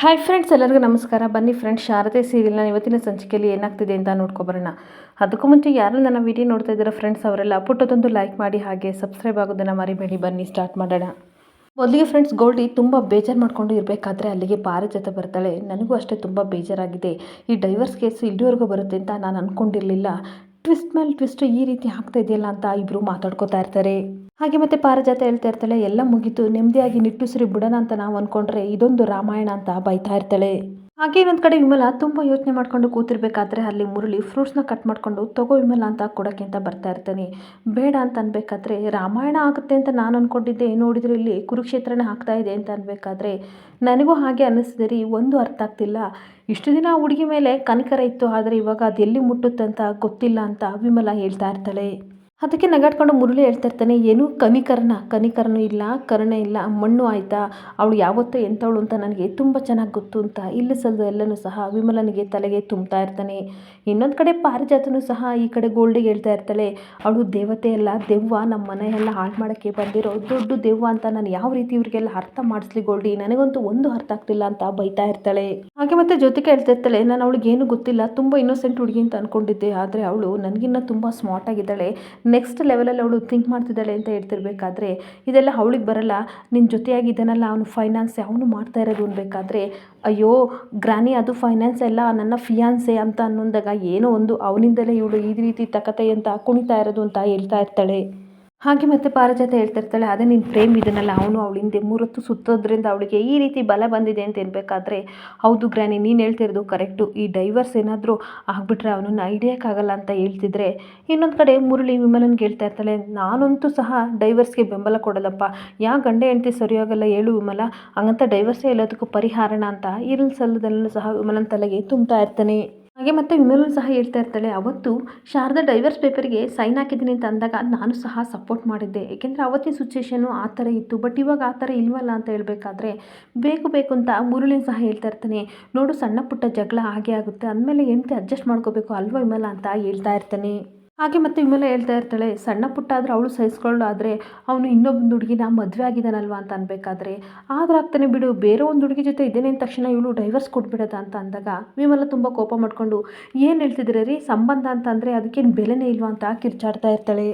Hi friends ಎಲ್ಲರಿಗೂ ನಮಸ್ಕಾರ. ಬನ್ನಿ ಫ್ರೆಂಡ್ಸ್ ಶಾರದೆ ಸೀರಿಯಲ್ನ ಇವತ್ತಿನ ಸಂಚಿಕೆಯಲ್ಲಿ ಏನಾಗ್ತಿದೆ ಅಂತ ನೋಡ್ಕೊಬರೋಣ. ಅದಕ್ಕೂ ಮುಂಚೆ ಯಾರು ನನ್ನ ವಿಡಿಯೋ ನೋಡ್ತಾ ಇದ್ದಾರೆ ಫ್ರೆಂಡ್ಸ್ ಅವರೆಲ್ಲ ಪುಟ್ಟದೊಂದು ಲೈಕ್ ಮಾಡಿ ಹಾಗೆ ಸಬ್ಸ್ಕ್ರೈಬ್ ಆಗೋದನ್ನು ಮರಿಬೇಡಿ. ಬನ್ನಿ ಸ್ಟಾರ್ಟ್ ಮಾಡೋಣ. ಮೊದಲಿಗೆ ಫ್ರೆಂಡ್ಸ್ ಗೋಲ್ಡಿ ತುಂಬ ಬೇಜಾರು ಮಾಡ್ಕೊಂಡು ಇರಬೇಕಾದ್ರೆ ಅಲ್ಲಿಗೆ ಪಾರಿಜಾತ ಬರ್ತಾಳೆ. ನನಗೂ ಅಷ್ಟೇ ತುಂಬ ಬೇಜಾರಾಗಿದೆ. ಈ ಡೈವರ್ಸ್ ಕೇಸು ಇಲ್ಲಿವರೆಗೂ ಬರುತ್ತೆ ಅಂತ ನಾನು ಅಂದ್ಕೊಂಡಿರಲಿಲ್ಲ ಟ್ವಿಸ್ಟ್ ಮೇಲೆ ಟ್ವಿಸ್ಟ್ ಈ ರೀತಿ ಆಗ್ತಾ ಇದೆಯಲ್ಲ ಅಂತ ಇಬ್ಬರು ಮಾತಾಡ್ಕೋತಾ ಇರ್ತಾರೆ. ಹಾಗೆ ಮತ್ತೆ ಪಾರಿಜಾತ ಹೇಳ್ತಾ ಇರ್ತಾಳೆ, ಎಲ್ಲ ಮುಗಿತು, ನೆಮ್ಮದಿಯಾಗಿ ನಿಟ್ಟುಸಿರಿ ಬಿಡೋಣ ಅಂತ ನಾವು ಅಂದ್ಕೊಂಡ್ರೆ ಇದೊಂದು ರಾಮಾಯಣ ಅಂತ ಬೈತಾ ಇರ್ತಾಳೆ. ಹಾಗೆ ಇನ್ನೊಂದು ಕಡೆ ವಿಮಲ ತುಂಬ ಯೋಚನೆ ಮಾಡ್ಕೊಂಡು ಕೂತಿರ್ಬೇಕಾದ್ರೆ ಅಲ್ಲಿ ಮುರಳಿ ಫ್ರೂಟ್ಸ್ನ ಕಟ್ ಮಾಡ್ಕೊಂಡು, ತಗೋ ವಿಮಲ ಅಂತ ಕೊಡೋಕ್ಕೆ ಅಂತ ಬರ್ತಾ ಇರ್ತಾನೆ. ಬೇಡ ಅಂತ ಅನ್ಬೇಕಾದ್ರೆ ರಾಮಾಯಣ ಆಗುತ್ತೆ ಅಂತ ನಾನು ಅಂದ್ಕೊಂಡಿದ್ದೆ ನೋಡಿದ್ರೆ ಇಲ್ಲಿ ಕುರುಕ್ಷೇತ್ರನೇ ಆಗ್ತಾ ಇದೆ ಅಂತ ಅನ್ಬೇಕಾದ್ರೆ ನನಗೂ ಹಾಗೆ ಅನ್ನಿಸ್ತಿದೆ ರೀ, ಒಂದು ಅರ್ಥ ಆಗ್ತಿಲ್ಲ. ಇಷ್ಟು ದಿನ ಹುಡುಗಿ ಮೇಲೆ ಕನಕರ ಇತ್ತು, ಆದರೆ ಇವಾಗ ಅದೆಲ್ಲಿ ಮುಟ್ಟುತ್ತಂತ ಗೊತ್ತಿಲ್ಲ ಅಂತ ವಿಮಲ ಹೇಳ್ತಾ ಇರ್ತಾಳೆ. ಅದಕ್ಕೆ ನಗಾಡ್ಕೊಂಡು ಮುರುಳಿ ಹೇಳ್ತಾ ಇರ್ತಾನೆ, ಏನು? ಕನಿಕರನ ಕನಿಕರ್ಣ ಇಲ್ಲ, ಕರುಣೆ ಇಲ್ಲ, ಮಣ್ಣು ಆಯಿತಾ? ಅವಳು ಯಾವತ್ತೂ ಎಂಥವಳು ಅಂತ ನನಗೆ ತುಂಬ ಚೆನ್ನಾಗಿ ಗೊತ್ತು ಅಂತ. ಇಲ್ಲಿ ಸಲ್ದು ಎಲ್ಲನೂ ಸಹ ವಿಮಲನಿಗೆ ತಲೆಗೆ ತುಂಬ್ತಾ ಇರ್ತಾನೆ. ಇನ್ನೊಂದು ಕಡೆ ಪಾರಿಜಾತನೂ ಸಹ ಈ ಕಡೆ ಗೋಲ್ಡಿಗೆ ಹೇಳ್ತಾ ಇರ್ತಾಳೆ, ಅವಳು ದೇವತೆ ಅಲ್ಲ, ದೆವ್ವ ನಮ್ಮ ಮನೆಯೆಲ್ಲ ಹಾಳು ಮಾಡೋಕ್ಕೆ ಬಂದಿರೋ ದೊಡ್ಡ ದೆವ್ವ ಅಂತ ನಾನು ಯಾವ ರೀತಿ ಇವರಿಗೆಲ್ಲ ಅರ್ಥ ಮಾಡಿಸ್ಲಿ ಗೋಲ್ಡಿ? ನನಗಂತೂ ಒಂದು ಅರ್ಥ ಆಗ್ತಿಲ್ಲ ಅಂತ ಬೈತಾ ಇರ್ತಾಳೆ. ಹಾಗೆ ಮತ್ತೆ ಜೊತೆಗೆ ಹೇಳ್ತಾ ಇರ್ತಾಳೆ, ನಾನು ಅವಳಿಗೆ ಏನು ಗೊತ್ತಿಲ್ಲ, ತುಂಬ ಇನ್ನೋಸೆಂಟ್ ಹುಡುಗಿ ಅಂತ ಅಂದ್ಕೊಂಡಿದ್ದೆ ಆದರೆ ಅವಳು ನನಗಿನ್ನ ತುಂಬ ಸ್ಮಾರ್ಟ್ ಆಗಿದ್ದಾಳೆ. ನೆಕ್ಸ್ಟ್ ಲೆವೆಲಲ್ಲಿ ಅವಳು ಥಿಂಕ್ ಮಾಡ್ತಿದ್ದಾಳೆ ಅಂತ ಹೇಳ್ತಿರ್ಬೇಕಾದ್ರೆ, ಇದೆಲ್ಲ ಅವಳಿಗೆ ಬರಲ್ಲ. ನಿನ್ನ ಜೊತೆಯಾಗಿದ್ದಾನಲ್ಲ ಅವನು ಫೈನಾನ್ಸ್ ಅವನು ಮಾಡ್ತಾ ಇರೋದು ಅನ್ಬೇಕಾದ್ರೆ, ಅಯ್ಯೋ, ಗ್ರಾನಿ, ಅದು ಫೈನಾನ್ಸ್ ಎಲ್ಲ ನನ್ನ ಫಿಯಾನ್ಸೆ ಅಂತ ಅನ್ನೊಂದಾಗ ಏನೋ ಒಂದು ಅವನಿಂದಲೇ ಇವಳು ಈ ರೀತಿ ತಕತೆ ಅಂತ ಕುಣಿತಾ ಇರೋದು ಅಂತ ಹೇಳ್ತಾ ಇರ್ತಾಳೆ. ಹಾಗೆ ಮತ್ತೆ ಪಾರಿಜಾತ ಹೇಳ್ತಾ ಇರ್ತಾಳೆ ಅದೇ ನಿನ್ನ ಪ್ರೇಮ್ ಇದನ್ನಲ್ಲ ಅವನು ಅವಳು ಹಿಂದೆ ಮೂರೊತ್ತು ಸುತ್ತೋದ್ರಿಂದ ಅವಳಿಗೆ ಈ ರೀತಿ ಬಲ ಬಂದಿದೆ ಅಂತ ಹೇಳ್ಬೇಕಾದ್ರೆ, ಹೌದು ಗ್ರಾನಿ ನೀನು ಹೇಳ್ತಿರೋದು ಕರೆಕ್ಟು. ಈ ಡೈವರ್ಸ್ ಏನಾದರೂ ಆಗಿಬಿಟ್ರೆ ಅವನನ್ನು ಹಿಡಿಯೋಕ್ಕಾಗಲ್ಲ ಅಂತ ಹೇಳ್ತಿದ್ರೆ, ಇನ್ನೊಂದು ಕಡೆ ಮುರಳಿ ವಿಮಲನ್ಗೆ ಹೇಳ್ತಾ ಇರ್ತಾಳೆ, ನಾನಂತೂ ಸಹ ಡೈವರ್ಸ್ಗೆ ಬೆಂಬಲ ಕೊಡಲ್ಲಪ್ಪ. ಯಾ ಗಂಡ ಹೆಂಡತಿ ಸರಿಯಾಗಲ್ಲ ಹೇಳು ವಿಮಲ, ಹಂಗಂತ ಡೈವರ್ಸೇ ಎಲ್ಲದಕ್ಕೂ ಪರಿಹಾರನ ಅಂತ ಇರಲ್ ಸಲ್ಲದಲ್ಲೂ ಸಹ ವಿಮಲನ ತಲೆಗೆ ತುಂಬ್ತಾ ಇರ್ತಾನೆ. ಹಾಗೆ ಮತ್ತೆ ವಿಮಲ್ ಸಹ ಹೇಳ್ತಾ ಇರ್ತಾಳೆ, ಅವತ್ತು ಶಾರದಾ ಡೈವರ್ಸ್ ಪೇಪರ್ಗೆ ಸೈನ್ ಹಾಕಿದ್ದೀನಿ ಅಂತ ಅಂದಾಗ ನಾನು ಸಹ ಸಪೋರ್ಟ್ ಮಾಡಿದ್ದೆ. ಏಕೆಂದರೆ ಅವತ್ತಿನ ಸಿಚುವೇಷನು ಆ ಥರ ಇತ್ತು. ಬಟ್ ಇವಾಗ ಆ ಥರ ಇಲ್ವಲ್ಲ ಅಂತ ಹೇಳಬೇಕಾದ್ರೆ ಬೇಕು ಬೇಕು ಅಂತ ಮುರುಳಿನ ಸಹ ಹೇಳ್ತಾ ಇರ್ತಾನೆ. ನೋಡು ಸಣ್ಣ ಪುಟ್ಟ ಜಗಳ ಹಾಗೆ ಆಗುತ್ತೆ. ಅಂದಮೇಲೆ ಎಂತೆ ಅಡ್ಜಸ್ಟ್ ಮಾಡ್ಕೋಬೇಕು ಅಲ್ವಾ ವಿಮಲ ಅಂತ ಹೇಳ್ತಾ ಇರ್ತಾನೆ. ಹಾಗೆ ಮತ್ತೆ ವಿಮಲ ಹೇಳ್ತಾ ಇರ್ತಾಳೆ, ಸಣ್ಣ ಪುಟ್ಟ ಆದರೆ ಅವಳು ಸಹಿಸ್ಕೊಳ್ಳು ಆದರೆ ಅವನು ಇನ್ನೊಬ್ಬ ಹುಡುಗಿನ ಮದುವೆ ಆಗಿದ್ದಾನಲ್ವ ಅಂತ ಅನ್ಬೇಕಾದ್ರೆ. ಆದ್ರೆ ಆಗ್ತಾನೆ ಬಿಡು, ಬೇರೆ ಒಂದು ಹುಡುಗಿ ಜೊತೆ ಇದ್ದೇನೆ ಅಂದ ತಕ್ಷಣ ಇವಳು ಡೈವರ್ಸ್ ಕೊಟ್ಬಿಡೋದ ಅಂತ ಅಂದಾಗ ವಿಮಲ ತುಂಬ ಕೋಪ ಮಾಡಿಕೊಂಡು, ಏನು ಹೇಳ್ತಿದ್ರೆ ರೀ, ಸಂಬಂಧ ಅಂತ ಅಂದರೆ ಅದಕ್ಕೇನು ಬೆಲೆನೇ ಇಲ್ವಾ ಅಂತ ಕಿರ್ಚಾಡ್ತಾ ಇರ್ತಾಳೆ.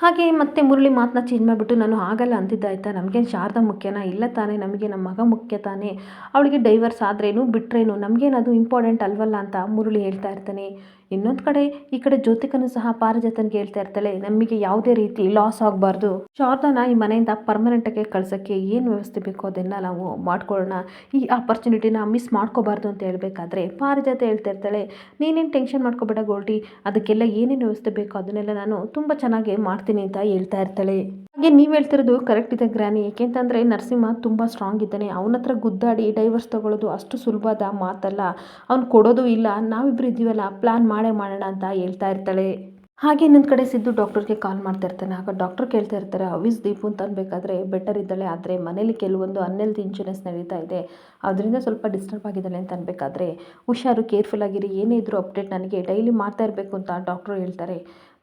ಹಾಗೆ ಮತ್ತೆ ಮುರಳಿ ಮಾತನ್ನ ಚೇಂಜ್ ಮಾಡಿಬಿಟ್ಟು ನಾನು ಆಗಲ್ಲ ಅಂತಿದ್ದಾಯ್ತಾ ನಮಗೇನು ಶಾರದಾ ಮುಖ್ಯನಾ ಇಲ್ಲ ತಾನೇ, ನಮಗೆ ನಮ್ಮ ಮಗ ಮುಖ್ಯ ತಾನೇ. ಅವಳಿಗೆ ಡೈವರ್ಸ್ ಆದ್ರೇನು, ಬಿಟ್ರೇನು, ನಮಗೇನು ಅದು ಇಂಪಾರ್ಟೆಂಟ್ ಅಲ್ವಲ್ಲ ಅಂತ ಮುರಳಿ ಹೇಳ್ತಾ ಇರ್ತಾನೆ. ಇನ್ನೊಂದು ಕಡೆ ಈ ಕಡೆ ಜ್ಯೋತಿಕನು ಸಹ ಪಾರಿಜಾತನ್ಗೆ ಹೇಳ್ತಾ ಇರ್ತಾಳೆ, ನಮಗೆ ಯಾವುದೇ ರೀತಿ ಲಾಸ್ ಆಗಬಾರ್ದು. ಶಾರದಾನ ಈ ಮನೆಯಿಂದ ಪರ್ಮನೆಂಟಾಗಿ ಕಳ್ಸೋಕ್ಕೆ ಏನು ವ್ಯವಸ್ಥೆ ಬೇಕೋ ಅದನ್ನು ನಾವು ಮಾಡ್ಕೊಳ್ಳೋಣ. ಈ ಆಪರ್ಚುನಿಟಿನ ಮಿಸ್ ಮಾಡ್ಕೋಬಾರ್ದು ಅಂತ ಹೇಳಬೇಕಾದ್ರೆ ಪಾರಿಜಾತ ಹೇಳ್ತಾ ಇರ್ತಾಳೆ, ನೀನೇನು ಟೆನ್ಷನ್ ಮಾಡ್ಕೋಬೇಡ ಗೋಲ್ಡಿ, ಅದಕ್ಕೆಲ್ಲ ಏನೇನು ವ್ಯವಸ್ಥೆ ಬೇಕೋ ಅದನ್ನೆಲ್ಲ ನಾನು ತುಂಬ ಚೆನ್ನಾಗಿ ಮಾಡ್ತೀನಿ. ಅಂತ ಹೇಳ್ತಾ ಇರ್ತಾಳೆ. ಹಾಗೆ ನೀವು ಹೇಳ್ತಿರೋದು ಕರೆಕ್ಟ್ ಇದೆ ಗ್ರಾನಿ. ಏಕೆಂತಂದರೆ ನರಸಿಂಹ ತುಂಬ ಸ್ಟ್ರಾಂಗ್ ಇದ್ದಾನೆ. ಅವನ ಹತ್ರ ಗುದ್ದಾಡಿ ಡೈವರ್ಸ್ ತೊಗೊಳ್ಳೋದು ಅಷ್ಟು ಸುಲಭದ ಮಾತಲ್ಲ. ಅವ್ನು ಕೊಡೋದು ಇಲ್ಲ. ನಾವಿಬ್ಬರು ಇದ್ದೀವಲ್ಲ ಪ್ಲ್ಯಾನ್ ಮಾಡೇ ಮಾಡೋಣ ಅಂತ ಹೇಳ್ತಾ ಇರ್ತಾಳೆ. ಹಾಗೆ ಇನ್ನೊಂದು ಕಡೆ ಸಿದ್ದು ಡಾಕ್ಟರ್ಗೆ ಕಾಲ್ ಮಾಡ್ತಾ ಇರ್ತಾನೆ. ಆಗ ಡಾಕ್ಟರ್ ಕೇಳ್ತಾ ಇರ್ತಾರೆ, ಅವಿಸ್ ದೀಪು ಅಂತ ಅನ್ಬೇಕಾದ್ರೆ ಬೆಟರ್ ಇದ್ದಾಳೆ, ಆದರೆ ಮನೇಲಿ ಕೆಲವೊಂದು ಅನ್ಹೆಲ್ತ್ ಇನ್ಶೂರೆನ್ಸ್ ನಡೀತಾ ಇದೆ. ಅದರಿಂದ ಸ್ವಲ್ಪ ಡಿಸ್ಟರ್ಬ್ ಆಗಿದ್ದಾಳೆ ಅಂತ ಅನ್ಬೇಕಾದ್ರೆ ಹುಷಾರು ಕೇರ್ಫುಲ್ ಆಗಿರಿ, ಏನೇ ಇದ್ರೂ ಅಪ್ಡೇಟ್ ನನಗೆ ಡೈಲಿ ಮಾಡ್ತಾ ಇರಬೇಕು ಅಂತ ಡಾಕ್ಟ್ರು ಹೇಳ್ತಾರೆ.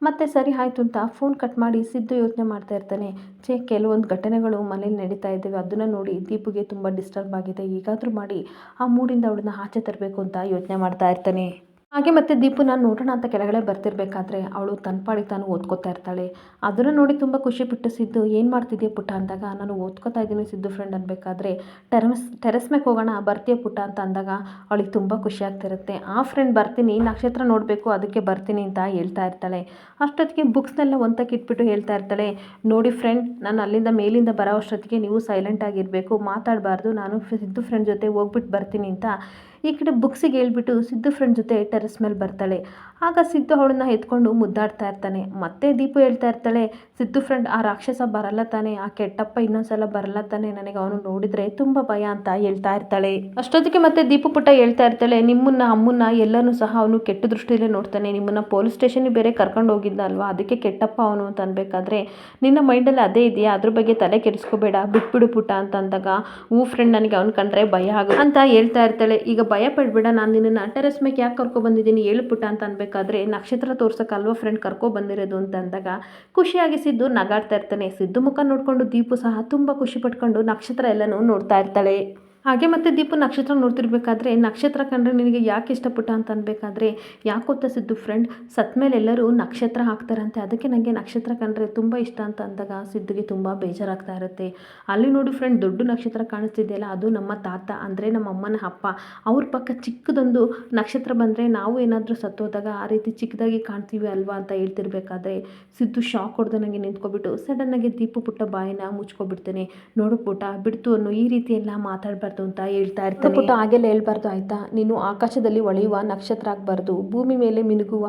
ಮತ್ತೆ ಸರಿ ಆಯಿತು ಅಂತ ಫೋನ್ ಕಟ್ ಮಾಡಿ ಸಿದ್ದು ಯೋಚನೆ ಮಾಡ್ತಾ ಇರ್ತಾನೆ. ಚೇ ಕೆಲವೊಂದು ಘಟನೆಗಳು ಮನೇಲಿ ನಡೀತಾ ಇದ್ದಾವೆ, ಅದನ್ನು ನೋಡಿ ದೀಪುಗೆ ತುಂಬ ಡಿಸ್ಟರ್ಬ್ ಆಗಿದೆ. ಈಗಾದರೂ ಮಾಡಿ ಆ ಮೂಡಿಂದ ಅವಳನ್ನ ಆಚೆ ತರಬೇಕು ಅಂತ ಯೋಚನೆ ಮಾಡ್ತಾ ಇರ್ತಾನೆ. ಹಾಗೆ ಮತ್ತೆ ದೀಪು ನಾನು ನೋಡೋಣ ಅಂತ ಕೆಳಗಡೆ ಬರ್ತಿರ್ಬೇಕಾದ್ರೆ ಅವಳು ತನ್ನ ತಾನು ಓದ್ಕೋತಾ ಇರ್ತಾಳೆ. ಅದನ್ನು ನೋಡಿ ತುಂಬ ಖುಷಿ ಬಿಟ್ಟು ಸಿದ್ದು, ಏನು ಮಾಡ್ತಿದ್ಯಾ ಪುಟ್ಟ? ಅಂದಾಗ, ನಾನು ಓದ್ಕೋತಾ ಇದ್ದೀನಿ ಸಿದ್ದು ಫ್ರೆಂಡ್ ಅನ್ಬೇಕಾದ್ರೆ, ಟೆರಸ್ ಟೆರಸ್ ಮೇಲೆ ಹೋಗೋಣ, ಬರ್ತೀಯ ಪುಟ್ಟ? ಅಂತ ಅಂದಾಗ, ಅವಳಿಗೆ ತುಂಬ ಖುಷಿ ಆಗ್ತಿರುತ್ತೆ. ಆ ಫ್ರೆಂಡ್ ಬರ್ತೀನಿ, ನಕ್ಷತ್ರ ನೋಡಬೇಕು, ಅದಕ್ಕೆ ಬರ್ತೀನಿ ಅಂತ ಹೇಳ್ತಾ ಇರ್ತಾಳೆ. ಅಷ್ಟೊತ್ತಿಗೆ ಬುಕ್ಸ್ನೆಲ್ಲ ಒಂದಕ್ಕೆ ಇಟ್ಬಿಟ್ಟು ಹೇಳ್ತಾ ಇರ್ತಾಳೆ, ನೋಡಿ ಫ್ರೆಂಡ್ ನಾನು ಅಲ್ಲಿಂದ ಮೇಲಿಂದ ಬರೋ ಅಷ್ಟೊತ್ತಿಗೆ ನೀವು ಸೈಲೆಂಟ್ ಆಗಿರಬೇಕು, ಮಾತಾಡಬಾರ್ದು, ನಾನು ಸಿದ್ದು ಫ್ರೆಂಡ್ ಜೊತೆ ಹೋಗ್ಬಿಟ್ಟು ಬರ್ತೀನಿ ಅಂತ ಈ ಕಡೆ ಬುಕ್ಸಿಗೆ ಹೇಳ್ಬಿಟ್ಟು ಸಿದ್ದು ಫ್ರೆಂಡ್ ಜೊತೆ ಟೆರೆಸ್ ಮೇಲೆ ಬರ್ತಾಳೆ. ಆಗ ಸಿದ್ದು ಅವಳನ್ನ ಎತ್ಕೊಂಡು ಮುದ್ದಾಡ್ತಾ ಇರ್ತಾನೆ. ಮತ್ತೆ ದೀಪು ಹೇಳ್ತಾ ಇರ್ತಾಳೆ, ಸಿದ್ದು ಫ್ರೆಂಡ್ ಆ ರಾಕ್ಷಸ ಬರಲ್ಲ ತಾನೆ, ಆ ಕೆಟ್ಟಪ್ಪ ಇನ್ನೊಂದ್ಸಲ ಬರಲ್ಲ ತಾನೆ, ನನಗೆ ಅವನು ನೋಡಿದ್ರೆ ತುಂಬ ಭಯ ಅಂತ ಹೇಳ್ತಾ ಇರ್ತಾಳೆ. ಅಷ್ಟೊತ್ತಿಗೆ ಮತ್ತೆ ದೀಪು ಪುಟ್ಟ ಹೇಳ್ತಾ ಇರ್ತಾಳೆ, ನಿಮ್ಮನ್ನ, ಅಮ್ಮನ್ನ ಎಲ್ಲರೂ ಸಹ ಅವನು ಕೆಟ್ಟ ದೃಷ್ಟಿಯಲ್ಲೇ ನೋಡ್ತಾನೆ. ನಿಮ್ಮನ್ನ ಪೊಲೀಸ್ ಸ್ಟೇಷನ್ಗೆ ಬೇರೆ ಕರ್ಕೊಂಡು ಹೋಗಿದ್ದ ಅಲ್ವಾ? ಅದಕ್ಕೆ ಕೆಟ್ಟಪ್ಪ ಅವನು ಅಂತ ಅನ್ಬೇಕಾದ್ರೆ, ನಿನ್ನ ಮೈಂಡಲ್ಲಿ ಅದೇ ಇದೆಯಾ? ಅದ್ರ ಬಗ್ಗೆ ತಲೆ ಕೆಡಿಸ್ಕೋಬೇಡ, ಬಿಟ್ಬಿಡು ಪುಟ್ಟ ಅಂತ ಅಂದಾಗ ಹೂ ಫ್ರೆಂಡ್ ನನಗೆ ಅವ್ನು ಕಂಡ್ರೆ ಭಯ ಆಗ ಅಂತ ಹೇಳ್ತಾ ಇರ್ತಾಳೆ. ಈಗ ಭಯ ಪಡ್ಬೇಡ ನಾನು ನಿನ್ನನ್ನು ಟೆರೆಸ್ ಮೇಲೆ ಯಾಕೆ ಕರ್ಕೊ ಬಂದಿದ್ದೀನಿ ಏಳು ಪುಟ್ಟ ಅಂತ ಅನ್ಬೇಕಾದ್ರೆ ನಕ್ಷತ್ರ ಅಲ್ವಾ ಫ್ರೆಂಡ್ ಕರ್ಕೊ ಬಂದಿರೋದು ಅಂತ ಅಂದಾಗ ಖುಷಿಯಾಗಿ ಸಿದ್ದು ನಗಾಡ್ತಾ ಇರ್ತಾನೆ. ಸಿದ್ದು ಮುಖ ನೋಡಿಕೊಂಡು ದೀಪು ಸಹ ತುಂಬ ಖುಷಿ ಪಟ್ಕೊಂಡು ನಕ್ಷತ್ರ ಎಲ್ಲನೂ ನೋಡ್ತಾ ಇರ್ತಾಳೆ. ಹಾಗೆ ಮತ್ತೆ ದೀಪು ನಕ್ಷತ್ರ ನೋಡ್ತಿರ್ಬೇಕಾದ್ರೆ, ನಕ್ಷತ್ರ ಕಂಡ್ರೆ ನಿನಗೆ ಯಾಕೆ ಇಷ್ಟಪಟ್ಟ ಅಂತ ಅನ್ಬೇಕಾದ್ರೆ, ಯಾಕೆ ಗೊತ್ತಾ ಸಿದ್ದು ಫ್ರೆಂಡ್ ಸತ್ತ ಮೇಲೆ ಎಲ್ಲರೂ ನಕ್ಷತ್ರ ಹಾಕ್ತಾರಂತೆ. ಅದಕ್ಕೆ ನನಗೆ ನಕ್ಷತ್ರ ಕಂಡ್ರೆ ತುಂಬ ಇಷ್ಟ ಅಂತ ಅಂದಾಗ ಸಿದ್ದುಗೆ ತುಂಬ ಬೇಜಾರಾಗ್ತಾ ಇರುತ್ತೆ. ಅಲ್ಲಿ ನೋಡಿ ಫ್ರೆಂಡ್ ದೊಡ್ಡ ನಕ್ಷತ್ರ ಕಾಣಿಸ್ತಿದೆಯಲ್ಲ, ಅದು ನಮ್ಮ ತಾತ, ಅಂದರೆ ನಮ್ಮ ಅಮ್ಮನ ಅಪ್ಪ. ಅವ್ರ ಪಕ್ಕ ಚಿಕ್ಕದೊಂದು ನಕ್ಷತ್ರ ಬಂದರೆ ನಾವು ಏನಾದರೂ ಸತ್ತೋದಾಗ ಆ ರೀತಿ ಚಿಕ್ಕದಾಗಿ ಕಾಣ್ತೀವಿ ಅಲ್ವಾ ಅಂತ ಹೇಳ್ತಿರ್ಬೇಕಾದ್ರೆ, ಸಿದ್ದು ಶಾಕ್ ಹೊಡೆದು ನನಗೆ ನಿಂತ್ಕೊಬಿಟ್ಟು ಸಡನ್ನಾಗಿ ದೀಪು ಪುಟ್ಟ ಬಾಯಿನ ಮುಚ್ಕೊಬಿಡ್ತೇನೆ. ನೋಡು ಪುಟ್ಟ ಬಿಡ್ತು ಅನ್ನೋ ಈ ರೀತಿ ಎಲ್ಲ ಮಾತಾಡಬಾರ್ದು. ಅಂತ ಹೇಳ್ತಾ ಇರ್ತಾರೆ. ಪುಟ್ಟ ಹಾಗೆಲ್ಲ ಹೇಳ್ಬಾರ್ದು ಆಯಿತಾ? ನೀನು ಆಕಾಶದಲ್ಲಿ ಹೊಳೆಯುವ ನಕ್ಷತ್ರ ಆಗಬಾರ್ದು. ಭೂಮಿ ಮೇಲೆ ಮಿನುಗುವ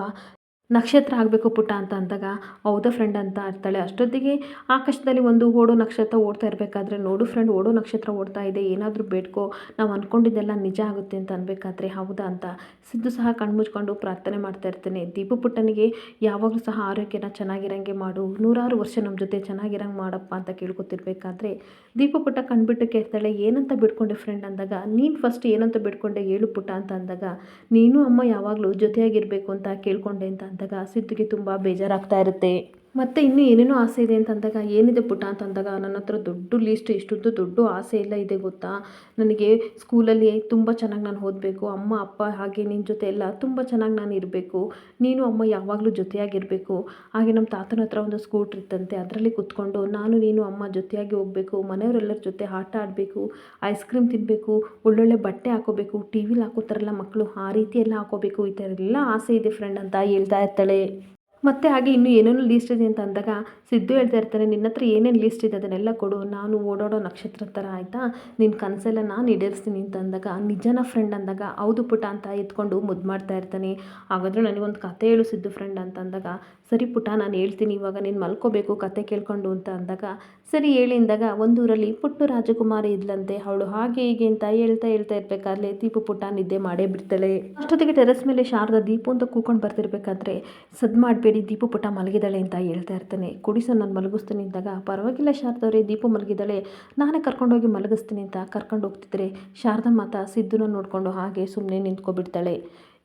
ನಕ್ಷತ್ರ ಆಗಬೇಕು ಪುಟ ಅಂತ ಅಂದಾಗ, ಹೌದಾ ಫ್ರೆಂಡ್ ಅಂತ ಇರ್ತಾಳೆ ಅಷ್ಟೊತ್ತಿಗೆ ಆಕಾಶದಲ್ಲಿ ಒಂದು ಓಡೋ ನಕ್ಷತ್ರ ಓಡ್ತಾ ಇರಬೇಕಾದ್ರೆ, ನೋಡು ಫ್ರೆಂಡ್ ಓಡೋ ನಕ್ಷತ್ರ ಓಡ್ತಾ ಇದೆ, ಏನಾದರೂ ಬೇಡ್ಕೋ, ನಾವು ಅಂದ್ಕೊಂಡಿದ್ದೆಲ್ಲ ನಿಜ ಆಗುತ್ತೆ ಅಂತ ಅನ್ಬೇಕಾದ್ರೆ ಹೌದಾ ಅಂತ ಸಿದ್ದು ಸಹ ಕಣ್ಮುಚ್ಕೊಂಡು ಪ್ರಾರ್ಥನೆ ಮಾಡ್ತಾ ಇರ್ತೇನೆ. ದೀಪು ಪುಟ್ಟನಿಗೆ ಯಾವಾಗಲೂ ಸಹ ಆರೋಗ್ಯನ ಚೆನ್ನಾಗಿರಂಗೆ ಮಾಡು, ನೂರಾರು ವರ್ಷ ನಮ್ಮ ಜೊತೆ ಚೆನ್ನಾಗಿರಂಗೆ ಮಾಡಪ್ಪ ಅಂತ ಕೇಳ್ಕೊತಿರ್ಬೇಕಾದ್ರೆ ದೀಪು ಪುಟ್ಟ ಕಣ್ಬಿಟ್ಟು ಕೇಳ್ತಾಳೆ, ಏನಂತ ಬಿಡ್ಕೊಂಡೆ ಫ್ರೆಂಡ್ ಅಂದಾಗ, ನೀನು ಫಸ್ಟ್ ಏನಂತ ಬಿಡ್ಕೊಂಡೆ ಹೇಳು ಪುಟ್ಟ ಅಂತ ಅಂದಾಗ, ನೀನು ಅಮ್ಮ ಯಾವಾಗಲೂ ಜೊತೆಯಾಗಿರಬೇಕು ಅಂತ ಕೇಳ್ಕೊಂಡೆ ಅಂತ ಅಂದಾಗ ಸಿದ್ದುಗೆ ತುಂಬ ಬೇಜಾರಾಗ್ತಾ ಇರುತ್ತೆ. ಮತ್ತು ಇನ್ನೂ ಏನೇನೋ ಆಸೆ ಇದೆ ಅಂತಂದಾಗ, ಏನಿದೆ ಪುಟ ಅಂತ ಅಂದಾಗ ನನ್ನ ಹತ್ರ ದೊಡ್ಡ ಲೀಸ್ಟ್ ಇಷ್ಟೊಂದು ದೊಡ್ಡ ಆಸೆ ಎಲ್ಲ ಇದೆ ಗೊತ್ತಾ? ನನಗೆ ಸ್ಕೂಲಲ್ಲಿ ತುಂಬ ಚೆನ್ನಾಗಿ ನಾನು ಓದಬೇಕು, ಅಮ್ಮ, ಅಪ್ಪ ಹಾಗೆ ನಿನ್ನ ಜೊತೆ ಎಲ್ಲ ತುಂಬ ಚೆನ್ನಾಗಿ ನಾನು ಇರಬೇಕು, ನೀನು, ಅಮ್ಮ ಯಾವಾಗಲೂ ಜೊತೆಯಾಗಿರಬೇಕು. ಹಾಗೆ ನಮ್ಮ ತಾತನ ಹತ್ರ ಒಂದು ಸ್ಕೂಟ್ರ್ ಇತ್ತಂತೆ ಅದರಲ್ಲಿ ಕೂತ್ಕೊಂಡು ನಾನು, ನೀನು, ಅಮ್ಮ ಜೊತೆಯಾಗಿ ಹೋಗಬೇಕು, ಮನೆಯವರೆಲ್ಲರ ಜೊತೆ ಆಟ ಆಡಬೇಕು ಐಸ್ ಕ್ರೀಮ್ ತಿನ್ನಬೇಕು ಒಳ್ಳೊಳ್ಳೆ ಬಟ್ಟೆ ಹಾಕೋಬೇಕು ಟಿ ವಿಲಿ ಹಾಕೋತಾರಲ್ಲ ಮಕ್ಕಳು ಆ ರೀತಿ ಎಲ್ಲ ಹಾಕೋಬೇಕು, ಈ ಥರ ಎಲ್ಲ ಆಸೆ ಇದೆ ಫ್ರೆಂಡ್ ಅಂತ ಹೇಳ್ತಾ ಇರ್ತಾಳೆ. ಮತ್ತು ಹಾಗೆ ಇನ್ನೂ ಏನೇನು ಲೀಸ್ಟ್ ಇದೆ ಅಂತ ಅಂದಾಗ ಸಿದ್ದು ಹೇಳ್ತಾ ಇರ್ತಾರೆ ನಿನ್ನ ಹತ್ರ ಏನೇನು ಲೀಸ್ಟ್ ಇದೆ ಅದನ್ನೆಲ್ಲ ಕೊಡು, ನಾನು ಓಡಾಡೋ ನಕ್ಷತ್ರ ಥರ ಆಯಿತಾ? ನಿನ್ನ ಕನಸೆಲ್ಲ ನಾನು ಈಡೇರಿಸ್ತೀನಿ ಅಂತ ಅಂದಾಗ ನಿಜನ ಫ್ರೆಂಡ್ ಅಂದಾಗ, ಹೌದು ಪುಟ ಅಂತ ಎತ್ಕೊಂಡು ಮುದ್ದು ಮಾಡ್ತಾ ಇರ್ತಾನೆ. ಹಾಗಾದರೆ ನನಗೊಂದು ಕತೆ ಹೇಳು ಸಿದ್ದು ಫ್ರೆಂಡ್ ಅಂತ ಅಂದಾಗ, ಸರಿ ಪುಟ ನಾನು ಹೇಳ್ತೀನಿ, ಇವಾಗ ನೀನು ಮಲ್ಕೋಬೇಕು ಕತೆ ಕೇಳ್ಕೊಂಡು ಅಂತ ಅಂದಾಗ, ಸರಿ ಹೇಳಿ ಅಂದಾಗ, ಒಂದೂರಲ್ಲಿ, ಪುಟ್ಟು ರಾಜಕುಮಾರಿ ಇದ್ಲಂತೆ, ಅವಳು ಹಾಗೆ ಹೀಗೆ ಅಂತ ಹೇಳ್ತಾ ಹೇಳ್ತಾ ಇರಬೇಕಾದ್ರೆ ದೀಪು ಪುಟ ನಿದ್ದೆ ಮಾಡೇ ಬಿಡ್ತಾಳೆ. ಅಷ್ಟೊತ್ತಿಗೆ ಟೆರೆಸ್ ಮೇಲೆ ಶಾರದ ದೀಪು ಅಂತ ಕೂಕೊಂಡು ಬರ್ತಿರ್ಬೇಕಾದ್ರೆ ಸದ್ ಮಾಡಬೇಡಿ ದೀಪು ಪುಟ್ಟ ಮಲಗಿದಾಳೆ ಅಂತ ಹೇಳ್ತಾ ಇರ್ತಾನೆ. ಕುಡಿಸೋ ನಾನು ಮಲಗಿಸ್ತೀನಿ ಅಂದಾಗ, ಪರವಾಗಿಲ್ಲ ಶಾರದವ್ರೆ, ದೀಪು ಮಲಗಿದಾಳೆ ನಾನೇ ಕರ್ಕೊಂಡೋಗಿ ಮಲಗಿಸ್ತೀನಿ ಅಂತ ಕರ್ಕೊಂಡು ಹೋಗ್ತಿದ್ರೆ ಶಾರದಾ ಮಾತಾ ಸಿದ್ದುನ ನೋಡಿಕೊಂಡು ಹಾಗೆ ಸುಮ್ಮನೆ ನಿಂತ್ಕೊಬಿಡ್ತಾಳೆ.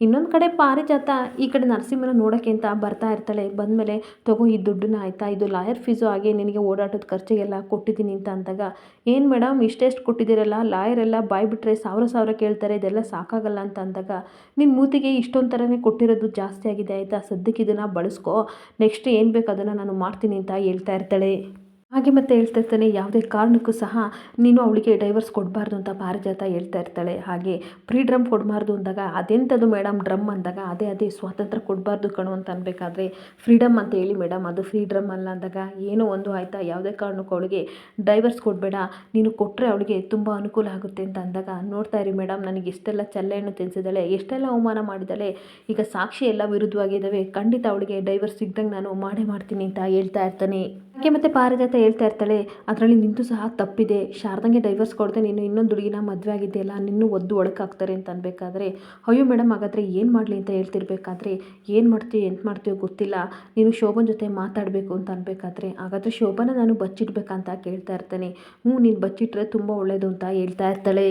ಇನ್ನೊಂದು ಕಡೆ ಪಾರಿಜಾತ ಈ ಕಡೆ ನರಸಿಂಹನ ನೋಡೋಕ್ಕೆ ಅಂತ ಬರ್ತಾ ಇರ್ತಾಳೆ. ಬಂದಮೇಲೆ, ತಗೋ, ಈ ದುಡ್ಡನ್ನ ಆಯಿತಾ? ಇದು ಲಾಯರ್ ಫೀಸು ಹಾಗೆ ನಿನಗೆ ಓಡಾಟದ ಖರ್ಚಿಗೆಲ್ಲ ಕೊಟ್ಟಿದ್ದೀನಿ ಅಂತ ಅಂದಾಗ, ಏನು ಮೇಡಮ್ ಇಷ್ಟೆಷ್ಟು ಕೊಟ್ಟಿದ್ದೀರಲ್ಲ? ಲಾಯರೆಲ್ಲ ಬಾಯ್ ಬಿಟ್ಟರೆ ಸಾವಿರ ಸಾವಿರ ಕೇಳ್ತಾರೆ, ಇದೆಲ್ಲ ಸಾಕಾಗಲ್ಲ ಅಂತ ಅಂದಾಗ ನಿನ್ನ ಮೂತಿಗೆ ಇಷ್ಟೊಂದು ಥರನೇ ಕೊಟ್ಟಿರೋದು ಜಾಸ್ತಿ ಆಗಿದೆ, ಆಯಿತಾ? ಸದ್ಯಕ್ಕೆ ಇದನ್ನು ಬಳಸ್ಕೋ. ನೆಕ್ಸ್ಟ್ ಏನು ಬೇಕು ಅದನ್ನು ನಾನು ಮಾಡ್ತೀನಿ ಅಂತ ಹೇಳ್ತಾ ಇರ್ತಾಳೆ. ಹಾಗೆ ಮತ್ತೆ ಹೇಳ್ತಾ ಇರ್ತಾನೆ, ಯಾವುದೇ ಕಾರಣಕ್ಕೂ ಸಹ ನೀನು ಅವಳಿಗೆ ಡೈವರ್ಸ್ ಕೊಡಬಾರ್ದು ಅಂತ ಪಾರಿಜಾತ ಹೇಳ್ತಾ ಇರ್ತಾಳೆ. ಹಾಗೆ ಫ್ರೀ ಡ್ರಮ್ ಕೊಡಬಾರ್ದು ಅಂದಾಗ, ಅದೆಂಥದ್ದು ಮೇಡಮ್ ಡ್ರಮ್ ಅಂದಾಗ, ಅದೇ ಅದೇ ಸ್ವಾತಂತ್ರ್ಯ ಕೊಡಬಾರ್ದು ಕಣು ಅಂತ ಅನ್ಬೇಕಾದ್ರೆ ಫ್ರೀಡಮ್ ಅಂತ ಹೇಳಿ ಮೇಡಮ್ ಅದು ಫ್ರೀ ಡ್ರಮ್ ಅಲ್ಲ ಅಂದಾಗ ಏನೋ ಒಂದು ಆಯಿತಾ, ಯಾವುದೇ ಕಾರಣಕ್ಕೂ ಅವಳಿಗೆ ಡೈವರ್ಸ್ ಕೊಡಬೇಡ, ನೀನು ಕೊಟ್ಟರೆ ಅವಳಿಗೆ ತುಂಬ ಅನುಕೂಲ ಆಗುತ್ತೆ ಅಂತ ಅಂದಾಗ, ನೋಡ್ತಾ ಇರಿ ಮೇಡಮ್ ನನಗೆ ಇಷ್ಟೆಲ್ಲ ಚಲ್ಲೆಯನ್ನು ತಿನ್ಸಿದ್ದಾಳೆ, ಎಷ್ಟೆಲ್ಲ ಅವಮಾನ ಮಾಡಿದ್ದಾಳೆ, ಈಗ ಸಾಕ್ಷಿ ಎಲ್ಲ ವಿರುದ್ಧವಾಗಿದ್ದಾವೆ, ಖಂಡಿತ ಅವಳಿಗೆ ಡೈವರ್ಸ್ ಸಿಗ್ದಂಗೆ ನಾನು ಮಾಡೇ ಮಾಡ್ತೀನಿ ಅಂತ ಹೇಳ್ತಾ ಇರ್ತಾನೆ. ಹಾಗೆ ಮತ್ತೆ ಪಾರಿಜಾತ ಹೇಳ್ತಾ ಇರ್ತಾಳೆ, ಅದರಲ್ಲಿ ನಿಂತು ಸಹ ತಪ್ಪಿದೆ. ಶಾರದಂಗೆ ಡೈವರ್ಸ್ ಕೊಡದೆ ನೀನು ಇನ್ನೊಂದು ಹುಡುಗಿನ ಮದುವೆ ಆಗಿದೆಯಲ್ಲ ನಿನ್ನೂ ಒದ್ದು ಒಳಕಾಗ್ತಾರೆ ಅಂತ ಅನ್ಬೇಕಾದ್ರೆ, ಅಯ್ಯೋ ಮೇಡಮ್ ಹಾಗಾದರೆ ಏನು ಮಾಡಲಿ ಅಂತ ಹೇಳ್ತಿರ್ಬೇಕಾದ್ರೆ, ಏನು ಮಾಡ್ತೀವಿ ಎಂತ ಮಾಡ್ತೀಯೋ ಗೊತ್ತಿಲ್ಲ. ನೀನು ಶೋಭನ ಜೊತೆ ಮಾತಾಡಬೇಕು ಅಂತ ಅನ್ಬೇಕಾದ್ರೆ, ಹಾಗಾದರೆ ಶೋಭನ ನಾನು ಬಚ್ಚಿಡ್ಬೇಕಂತ ಕೇಳ್ತಾ ಇರ್ತಾನೆ. ಹ್ಞೂ ನೀನು ಬಚ್ಚಿಟ್ರೆ ತುಂಬ ಒಳ್ಳೆಯದು ಅಂತ ಹೇಳ್ತಾ ಇರ್ತಾಳೆ.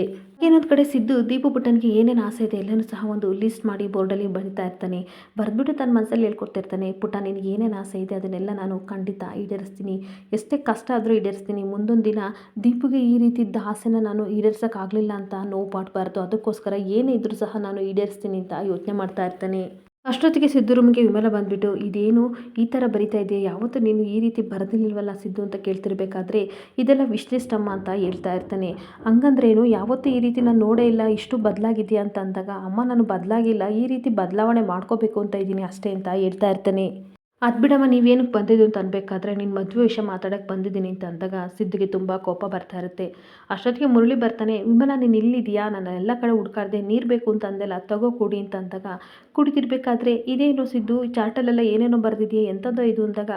ಇನ್ನೊಂದು ಕಡೆ ಸಿದ್ದು ದೀಪು ಪುಟ್ಟನಿಗೆ ಏನೇನು ಆಸೆ ಇದೆ ಎಲ್ಲನೂ ಸಹ ಒಂದು ಲಿಸ್ಟ್ ಮಾಡಿ ಬೋರ್ಡಲ್ಲಿ ಬರಿತಾ ಇರ್ತಾನೆ. ಬರೆದ್ಬಿಟ್ಟು ತನ್ನ ಮನಸ್ಸಲ್ಲಿ ಹೇಳ್ಕೊಡ್ತಿರ್ತಾನೆ ಪುಟ್ಟ, ನಿನಗೆ ಏನೇನು ಆಸೆ ಇದೆ ಅದನ್ನೆಲ್ಲ ನಾನು ಖಂಡಿತ ಈಡೇರಿಸ್ತೀನಿ. ಎಷ್ಟೇ ಕಷ್ಟ ಆದರೂ ಈಡೇರಿಸ್ತೀನಿ. ಮುಂದೊಂದು ದಿನ ದೀಪುಗೆ ಈ ರೀತಿ ಇದ್ದ ಆಸೆನ ನಾನು ಈಡೇರ್ಸೋಕ್ಕಾಗಲಿಲ್ಲ ಅಂತ ನೋವು ಪಾಡಬಾರ್ದು ಅದಕ್ಕೋಸ್ಕರ ಏನೇ ಇದ್ರೂ ಸಹ ನಾನು ಈಡೇರಿಸ್ತೀನಿ ಅಂತ ಯೋಚನೆ ಮಾಡ್ತಾ ಇರ್ತಾನೆ. ಅಷ್ಟೊತ್ತಿಗೆ ಸಿದ್ದು ವಿಮಲ ಬಂದ್ಬಿಟ್ಟು, ಇದೇನು ಈ ಥರ ಬರಿತಾ ಇದೆಯಾ? ಯಾವತ್ತೂ ನೀನು ಈ ರೀತಿ ಬರೆದಿಲ್ವಲ್ಲ ಸಿದ್ದು? ಅಂತ ಕೇಳ್ತಿರ್ಬೇಕಾದ್ರೆ, ಇದೆಲ್ಲ ವಿಶಿಷ್ಟಮ್ಮ ಅಂತ ಹೇಳ್ತಾ ಇರ್ತಾನೆ. ಹಂಗಂದ್ರೇನು? ಯಾವತ್ತೂ ಈ ರೀತಿ ನಾನು ನೋಡೇ ಇಲ್ಲ. ಇಷ್ಟು ಬದಲಾಗಿದೆಯಾ ಅಂತ ಅಂದಾಗ, ಅಮ್ಮ, ನಾನು ಬದಲಾಗಿಲ್ಲ. ಈ ರೀತಿ ಬದಲಾವಣೆ ಮಾಡ್ಕೋಬೇಕು ಅಂತ ಇದ್ದೀನಿ ಅಷ್ಟೇ, ಅಂತ ಹೇಳ್ತಾ ಇರ್ತಾನೆ. ಅದು ಬಿಡಮ್ಮ ನೀವೇನಕ್ಕೆ ಬಂದಿದ್ದು ಅಂತ ಅನ್ಬೇಕಾದ್ರೆ ನಿನ್ನ ಮದುವೆ ವಿಷಯ ಮಾತಾಡಕ್ಕೆ ಬಂದಿದ್ದೀನಿ ಅಂತ ಅಂದಾಗ ಸಿದ್ಧಿಗೆ ತುಂಬ ಕೋಪ ಬರ್ತಾ ಇರುತ್ತೆ. ಅಷ್ಟೊತ್ತಿಗೆ ಮುರಳಿ ಬರ್ತಾನೆ, ವಿಮಲ ನೀನು ಇಲ್ಲಿದೆಯಾ ನಾನು ಎಲ್ಲ ಕಡೆ ಹುಡ್ಕಾಡ್ದೆ, ನೀರು ಬೇಕು ಅಂತ ಅಂದೆಲ್ಲ ತಗೋ ಕುಡಿ ಅಂತ ಅಂದಾಗ, ಕುಡಿತಿರ್ಬೇಕಾದ್ರೆ ಇದೇನು ಸಿದ್ದು? ಚಾರ್ಟಲ್ಲೆಲ್ಲ ಏನೇನೋ ಬರೆದಿದೆಯಾ? ಎಂಥದ್ದೋ ಇದು ಅಂದಾಗ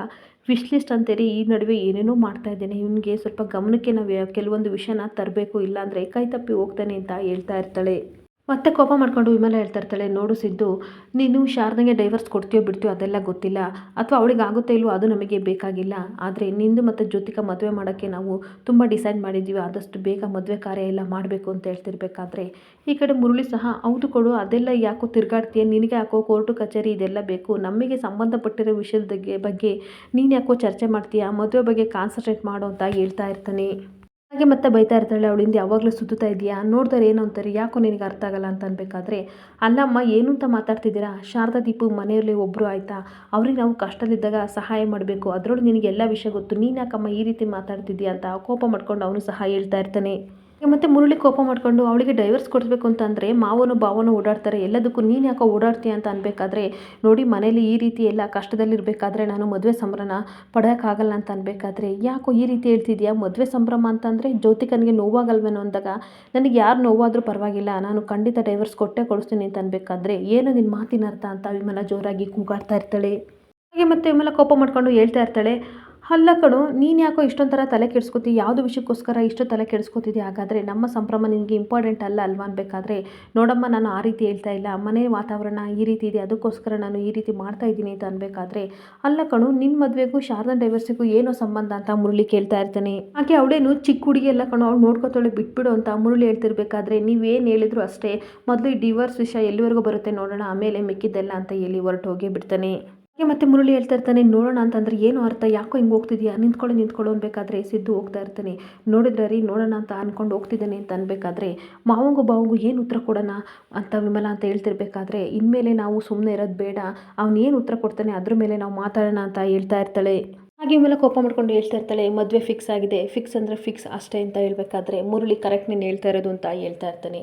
ವಿಶ್ ಲಿಸ್ಟ್ ಅಂತೇಳಿ ಈ ನಡುವೆ ಏನೇನೋ ಮಾಡ್ತಾ ಇದ್ದೇನೆ. ಇವನಿಗೆ ಸ್ವಲ್ಪ ಗಮನಕ್ಕೆ ನಾವು ಕೆಲವೊಂದು ವಿಷಯನ ತರಬೇಕು, ಇಲ್ಲಾಂದರೆ ಕೈ ತಪ್ಪಿ ಹೋಗ್ತಾನೆ ಅಂತ ಹೇಳ್ತಾ ಇರ್ತಾಳೆ. ಮತ್ತೆ ಕೋಪ ಮಾಡ್ಕೊಂಡು ವಿಮಲ ಹೇಳ್ತಾ ಇರ್ತಾಳೆ, ನೋಡು ಸಿದ್ದು, ನೀನು ಶಾರದಂಗೆ ಡೈವರ್ಸ್ ಕೊಡ್ತೀಯೋ ಬಿಡ್ತೀಯೋ ಅದೆಲ್ಲ ಗೊತ್ತಿಲ್ಲ. ಅಥವಾ ಅವಳಿಗೆ ಆಗುತ್ತೋ ಇಲ್ವೋ ಅದು ನಮಗೆ ಬೇಕಾಗಿಲ್ಲ. ಆದರೆ ನಿಂದು ಮತ್ತು ಜ್ಯೋತಿಕ ಮದುವೆ ಮಾಡೋಕ್ಕೆ ನಾವು ತುಂಬ ಡಿಸೈಡ್ ಮಾಡಿದ್ದೀವಿ. ಆದಷ್ಟು ಬೇಗ ಮದುವೆ ಕಾರ್ಯ ಎಲ್ಲ ಮಾಡಬೇಕು ಅಂತ ಹೇಳ್ತಿರ್ಬೇಕಾದ್ರೆ, ಈ ಕಡೆ ಮುರುಳಿ ಸಹ, ಹೌದು ಕೊಡು, ಅದೆಲ್ಲ ಯಾಕೋ ತಿರ್ಗಾಡ್ತೀಯ? ನಿನಗೆ ಯಾಕೋ ಕೋರ್ಟು ಕಚೇರಿ ಇದೆಲ್ಲ ಬೇಕು. ನಮಗೆ ಸಂಬಂಧಪಟ್ಟಿರೋ ವಿಷಯದ ಬಗ್ಗೆ ಬಗ್ಗೆ ನೀನು ಯಾಕೋ ಚರ್ಚೆ ಮಾಡ್ತೀಯಾ? ಮದುವೆ ಬಗ್ಗೆ ಕಾನ್ಸಂಟ್ರೇಟ್ ಮಾಡು ಅಂತ ಹೇಳ್ತಾ ಇರ್ತಾನೆ. ಹಾಗೆ ಮತ್ತೆ ಬೈತಾ ಇರ್ತಾಳೆ ಅವಳಿಂದ ಯಾವಾಗಲೂ ಸುತ್ತುತ್ತಾ ಇದೆಯಾ? ನೋಡ್ತಾರೆ ಏನು ಅಂತಾರೆ, ಯಾಕೋ ನಿನಗೆ ಅರ್ಥ ಆಗಲ್ಲ ಅಂತ ಅನ್ಬೇಕಾದ್ರೆ, ಅಲ್ಲಮ್ಮ, ಏನು ಅಂತ ಮಾತಾಡ್ತಿದ್ದೀರಾ? ಶಾರದಾ ದೀಪು ಮನೆಯಲ್ಲಿ ಒಬ್ಬರು ಆಯಿತಾ? ಅವ್ರಿಗೆ ನಾವು ಕಷ್ಟದಿದ್ದಾಗ ಸಹಾಯ ಮಾಡಬೇಕು. ಅದರೊಳಗೆ ನಿನಗೆ ಎಲ್ಲ ವಿಷಯ ಗೊತ್ತು. ನೀನು ಯಾಕಮ್ಮ ಈ ರೀತಿ ಮಾತಾಡ್ತಿದ್ದೀಯ ಅಂತ ಕೋಪ ಮಾಡ್ಕೊಂಡು ಅವನು ಸಹ ಹೇಳ್ತಾ ಇರ್ತಾನೆ. ಮತ್ತು ಮುರುಳಿ ಕೋಪ ಮಾಡ್ಕೊಂಡು ಅವಳಿಗೆ ಡೈವರ್ಸ್ ಕೊಡಿಸ್ಬೇಕು ಅಂತಂದರೆ ಮಾವನು ಭಾವನು ಓಡಾಡ್ತಾರೆ, ಎಲ್ಲದಕ್ಕೂ ನೀನು ಯಾಕೋ ಓಡಾಡ್ತೀಯ ಅಂತ ಅನ್ಬೇಕಾದ್ರೆ, ನೋಡಿ ಮನೇಲಿ ಈ ರೀತಿ ಎಲ್ಲ ಕಷ್ಟದಲ್ಲಿರಬೇಕಾದ್ರೆ ನಾನು ಮದುವೆ ಸಂಭ್ರಮ ಪಡೋಕ್ಕಾಗಲ್ಲ ಅಂತ ಅನ್ಬೇಕಾದ್ರೆ, ಯಾಕೋ ಈ ರೀತಿ ಹೇಳ್ತಿದ್ಯಾ? ಮದುವೆ ಸಂಭ್ರಮ ಅಂತಂದರೆ ಜ್ಯೋತಿಕನಿಗೆ ನೋವಾಗಲ್ವೇನೋ ಅಂದಾಗ, ನನಗೆ ಯಾರು ನೋವಾದರೂ ಪರವಾಗಿಲ್ಲ, ನಾನು ಖಂಡಿತ ಡೈವರ್ಸ್ ಕೊಟ್ಟೇ ಕೊಡಿಸ್ತೀನಿ ಅಂತ ಅನ್ಬೇಕಾದ್ರೆ, ಏನು ನಿನ್ನ ಮಾತಿನ ಅರ್ಥ ಅಂತ ವಿಮಲ ಜೋರಾಗಿ ಕೂಗಾಡ್ತಾ ಇರ್ತಾಳೆ. ಹಾಗೆ ಮತ್ತೆ ವಿಮಲ ಕೋಪ ಮಾಡ್ಕೊಂಡು ಹೇಳ್ತಾ ಇರ್ತಾಳೆ ಅಲ್ಲ ಕಣು, ನೀನು ಯಾಕೋ ಇಷ್ಟೊಂಥರ ತಲೆ ಕೆಡಿಸ್ಕೊತಿ? ಯಾವುದು ವಿಷಯಕ್ಕೋಸ್ಕರ ಇಷ್ಟು ತಲೆ ಕೆಡಿಸ್ಕೊತಿದ್ದೆ ಹಾಗಾದರೆ ನಮ್ಮ ಸಂಭ್ರಮ ನಿನಗೆ ಇಂಪಾರ್ಟೆಂಟ್ ಅಲ್ಲ ಅಲ್ವಾ ಅನ್ಬೇಕಾದ್ರೆ? ನೋಡಮ್ಮ, ನಾನು ಆ ರೀತಿ ಹೇಳ್ತಾ ಇಲ್ಲ. ಮನೆ ವಾತಾವರಣ ಈ ರೀತಿ ಇದೆ, ಅದಕ್ಕೋಸ್ಕರ ನಾನು ಈ ರೀತಿ ಮಾಡ್ತಾ ಇದ್ದೀನಿ ಅಂತ ಅನ್ಬೇಕಾದ್ರೆ? ಅಲ್ಲ ಕಣು ನಿನ್ನ ಮದುವೆಗೂ ಶಾರದಾ ಡೈವರ್ಸಿಗೂ ಏನೋ ಸಂಬಂಧ ಅಂತ ಮುರುಳಿ ಕೇಳ್ತಾ ಇರ್ತಾನೆ. ಹಾಗೆ ಅವಳೇನು ಚಿಕ್ಕ ಹುಡುಗಿ ಎಲ್ಲ ಕಣೋ, ಅವ್ಳು ನೋಡ್ಕೊತಾಳೆ ಬಿಟ್ಬಿಡು ಅಂತ ಮುರಳಿ ಹೇಳ್ತಿರ್ಬೇಕಾದ್ರೆ ನೀವೇನು ಹೇಳಿದ್ರು ಅಷ್ಟೇ. ಮೊದಲು ಈ ಡಿವೋರ್ಸ್ ವಿಷಯ ಎಲ್ಲಿವರೆಗೂ ಬರುತ್ತೆ ನೋಡೋಣ, ಆಮೇಲೆ ಮಿಕ್ಕಿದ್ದೆಲ್ಲ ಅಂತ ಹೇಳಿ ಹೊರಟು ಹೋಗೇ ಬಿಡ್ತಾನೆ. ಮತ್ತೆ ಮುರಳಿ ಹೇಳ್ತಾ ಇರ್ತಾನೆ? ನೋಡೋಣ ಅಂತಂದ್ರೆ ಏನು ಅರ್ಥ? ಯಾಕೋ ಹಿಂಗೆ ಹೋಗ್ತಿದ್ಯಾ? ನಿಂತ್ಕೊಳ್ಳಿ, ನಿಂತ್ಕೊಳ್ಳೋ ಅನ್ಬೇಕಾದ್ರೆ ಸಿದ್ದು ಹೋಗ್ತಾ ಇರ್ತಾನೆ. ನೋಡಿದ್ರೆ ರೀ, ನೋಡೋಣ ಅಂತ ಅನ್ಕೊಂಡು ಹೋಗ್ತಿದ್ದಾನೆ ಅಂತ ಅನ್ಬೇಕಾದ್ರೆ ಮಾವಂಗು ಬಾವಂಗು ಏನು ಉತ್ತರ ಕೊಡೋಣ ಅಂತ ವಿಮಲ ಅಂತ ಹೇಳ್ತಿರ್ಬೇಕಾದ್ರೆ, ಇನ್ಮೇಲೆ ನಾವು ಸುಮ್ಮನೆ ಇರೋದು ಬೇಡ. ಅವ್ನು ಏನು ಉತ್ತರ ಕೊಡ್ತಾನೆ ಅದ್ರ ಮೇಲೆ ನಾವು ಮಾತಾಡೋಣ ಅಂತ ಹೇಳ್ತಾ ಇರ್ತಾಳೆ. ಹಾಗೆ ಮೇಲೆ ಕೋಪ ಮಾಡ್ಕೊಂಡು ಹೇಳ್ತಾ ಇರ್ತಾಳೆ ಮದುವೆ ಫಿಕ್ಸ್ ಆಗಿದೆ ಫಿಕ್ಸ್ ಅಂದರೆ ಫಿಕ್ಸ್ ಅಷ್ಟೇ ಅಂತ ಹೇಳ್ಬೇಕಾದ್ರೆ ಮುರುಳಿ ಕರೆಕ್ಟ್ ನೀನು ಹೇಳ್ತಾ ಇರೋದು ಅಂತ ಹೇಳ್ತಾ ಇರ್ತಾನೆ.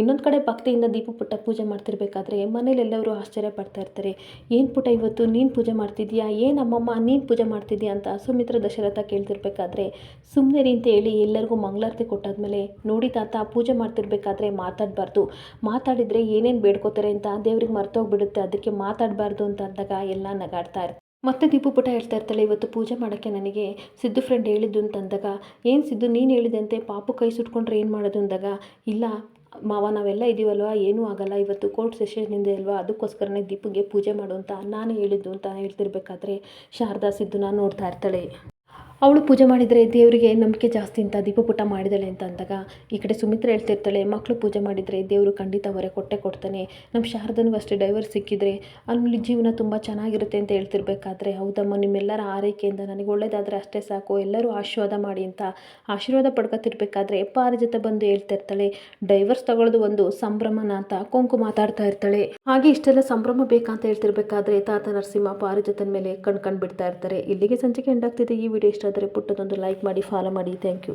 ಇನ್ನೊಂದು ಕಡೆ ಭಕ್ತಿಯಿಂದ ದೀಪ ಪುಟ್ಟ ಪೂಜೆ ಮಾಡ್ತಿರ್ಬೇಕಾದ್ರೆ ಮನೇಲೆಲ್ಲರೂ ಆಶ್ಚರ್ಯ ಪಡ್ತಾ ಇರ್ತಾರೆ. ಏನು ಪುಟ್ಟ ಇವತ್ತು ನೀನು ಪೂಜೆ ಮಾಡ್ತಿದ್ಯಾ? ಏನು ಅಮ್ಮಮ್ಮ ನೀನು ಪೂಜೆ ಮಾಡ್ತಿದ್ಯಾ? ಅಂತ ಸುಮಿತ್ರ ದಶರಥ ಕೇಳ್ತಿರ್ಬೇಕಾದ್ರೆ ಸುಮ್ಮನೆ ಅಂತ ಹೇಳಿ ಎಲ್ಲರಿಗೂ ಮಂಗಳಾರತಿ ಕೊಟ್ಟಾದ್ಮೇಲೆ ನೋಡಿ ತಾತ, ಪೂಜೆ ಮಾಡ್ತಿರ್ಬೇಕಾದ್ರೆ ಮಾತಾಡಬಾರ್ದು. ಮಾತಾಡಿದರೆ ಏನೇನು ಬೇಡ್ಕೋತಾರೆ ಅಂತ ದೇವ್ರಿಗೆ ಮರ್ತೋಗ್ಬಿಡುತ್ತೆ ಅದಕ್ಕೆ ಮಾತಾಡಬಾರ್ದು ಅಂತ ಅಂದಾಗ ಎಲ್ಲ ನಗಾಡ್ತಾ ಇರ್ತಾರೆ. ಮತ್ತೆ ದೀಪು ಪುಟ ಹೇಳ್ತಾ ಇರ್ತಾಳೆ, ಇವತ್ತು ಪೂಜೆ ಮಾಡೋಕ್ಕೆ ನನಗೆ ಸಿದ್ದು ಫ್ರೆಂಡ್ ಹೇಳಿದ್ದು ಅಂತಂದಾಗ, ಏನು ಸಿದ್ದು, ನೀನು ಹೇಳಿದಂತೆ ಪಾಪು ಕೈ ಸುಟ್ಕೊಂಡ್ರೆ ಏನು ಮಾಡೋದು ಅಂದಾಗ, ಇಲ್ಲ, ಮಾವ, ನಾವೆಲ್ಲ ಇದ್ದೀವಲ್ವ ಏನೂ ಆಗಲ್ಲ, ಇವತ್ತು ಕೋರ್ಟ್ ಸೆಷನ್ನಿಂದ ಅಲ್ವಾ ಅದಕ್ಕೋಸ್ಕರನೇ ದೀಪಿಗೆ ಪೂಜೆ ಮಾಡು ಅಂತ ನಾನು ಹೇಳಿದ್ದು ಅಂತ ಹೇಳ್ತಿರ್ಬೇಕಾದ್ರೆ, ಶಾರದಾ ಸಿದ್ದುನ ನೋಡ್ತಾ ಇರ್ತಾಳೆ. ಅವಳು ಪೂಜೆ ಮಾಡಿದರೆ ದೇವರಿಗೆ ನಂಬಿಕೆ ಜಾಸ್ತಿ ಅಂತ, ದೀಪಪುಟ ಮಾಡಿದಾಳೆ ಅಂತ ಅಂದಾಗ ಈ ಕಡೆ ಸುಮಿತ್ರ ಹೇಳ್ತಿರ್ತಾಳೆ ಮಕ್ಕಳು ಪೂಜೆ ಮಾಡಿದರೆ ದೇವರು ಖಂಡಿತ ಹೊರೆ ಕೊಟ್ಟೆ ಕೊಡ್ತಾನೆ. ನಮ್ಮ ಶಾರದನಿಗೂ ಅಷ್ಟೇ ಡೈವರ್ ಸಿಕ್ಕಿದ್ರೆ ಅಲ್ಲಿ ಜೀವನ ತುಂಬ ಚೆನ್ನಾಗಿರುತ್ತೆ ಅಂತ ಹೇಳ್ತಿರ್ಬೇಕಾದ್ರೆ, ಹೌದಮ್ಮ, ನಿಮ್ಮೆಲ್ಲರ ಆರೈಕೆಯಿಂದ ನನಗೆ ಒಳ್ಳೇದಾದರೆ ಅಷ್ಟೇ ಸಾಕು, ಎಲ್ಲರೂ ಆಶೀರ್ವಾದ ಮಾಡಿ ಅಂತ ಆಶೀರ್ವಾದ ಪಡ್ಕೊತಿರ್ಬೇಕಾದ್ರೆ ಪಾರಿಜಾತ ಬಂದು ಹೇಳ್ತಿರ್ತಾಳೆ ಡೈವರ್ಸ್ ತಗೊಳ್ಳೋದು ಒಂದು ಸಂಭ್ರಮನ ಅಂತ ಕೊಂಕು ಮಾತಾಡ್ತಾ ಇರ್ತಾಳೆ. ಹಾಗೆ ಇಷ್ಟೆಲ್ಲ ಸಂಭ್ರಮ ಬೇಕಂತ ಹೇಳ್ತಿರ್ಬೇಕಾದ್ರೆ ತಾತ ನರಸಿಂಹ ಪಾರಿಜಾತನ ಮೇಲೆ ಕಣ್ ಕಣ್ ಬಿಡ್ತಾ ಇರ್ತಾರೆ. ಇಲ್ಲಿಗೆ ಸಂಚಿಕೆ ಎಂಡಾಗ್ತಿದೆ ಈ ವಿಡಿಯೋ ಇಷ್ಟ ಆದರೆ ಪುಟ್ಟದೊಂದು ಲೈಕ್ ಮಾಡಿ ಫಾಲೋ ಮಾಡಿ. Thank you